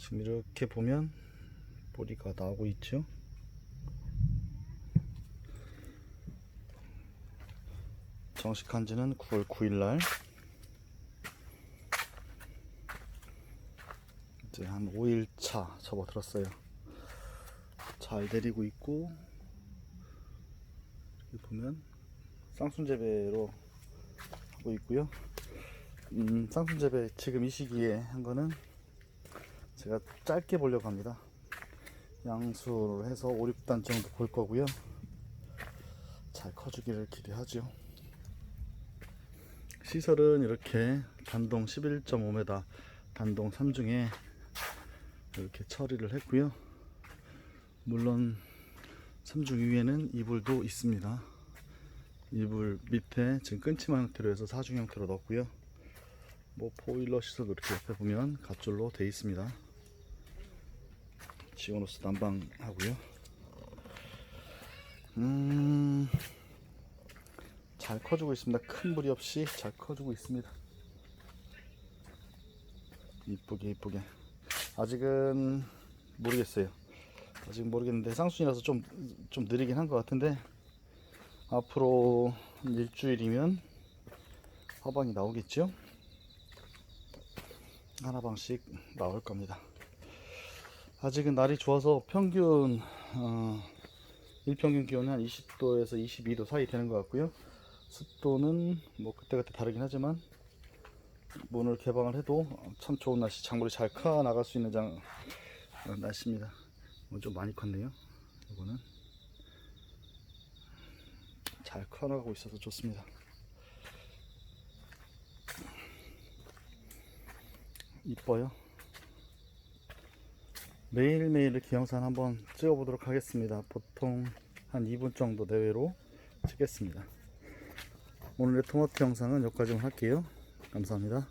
지금 이렇게 보면 뿌리가 나오고 있죠. 정식한 지는 9월 9일 날 이제 한 5일 차 접어들었어요. 잘 내리고 있고 여기 보면 쌍순재배로 하고 있고요. 음, 쌍순재배 지금 이 시기에 한 거는 제가 짧게 보려고 합니다. 양수를 해서 5, 6단 정도 볼 거고요. 잘 커주기를 기대하죠. 시설은 이렇게 단동 11.5m 단동 3중에 이렇게 처리를 했고요. 물론 3중 위에는 이불도 있습니다. 이불 밑에 지금 끊침한 형태로 해서 4중 형태로 넣었고요. 뭐 보일러 시설도 이렇게 옆에 보면 갓줄로 되어 있습니다. 지원호스 난방 하고요. 음, 잘 커주고 있습니다. 큰 무리 없이 잘 커주고 있습니다. 이쁘게 이쁘게. 아직은 모르겠어요. 아직 모르겠는데 쌍순이라서 좀 좀 느리긴 한 것 같은데 앞으로 한 일주일이면 화방이 나오겠죠? 하나방씩 나올 겁니다. 아직은 날이 좋아서 평균 어, 일평균 기온은 한 20도에서 22도 사이 되는 것 같고요. 습도는 뭐 그때그때 다르긴 하지만 문을 개방을 해도 참 좋은 날씨 작물이 잘커 나갈 수 있는 장, 어, 날씨입니다. 어, 좀 많이 컸네요. 이거는 잘 커나가고 있어서 좋습니다. 이뻐요. 매일매일 이렇게 영상 한번 찍어 보도록 하겠습니다. 보통 한 2분 정도 내외로 찍겠습니다. 오늘의 토마토 영상은 여기까지만 할게요. 감사합니다.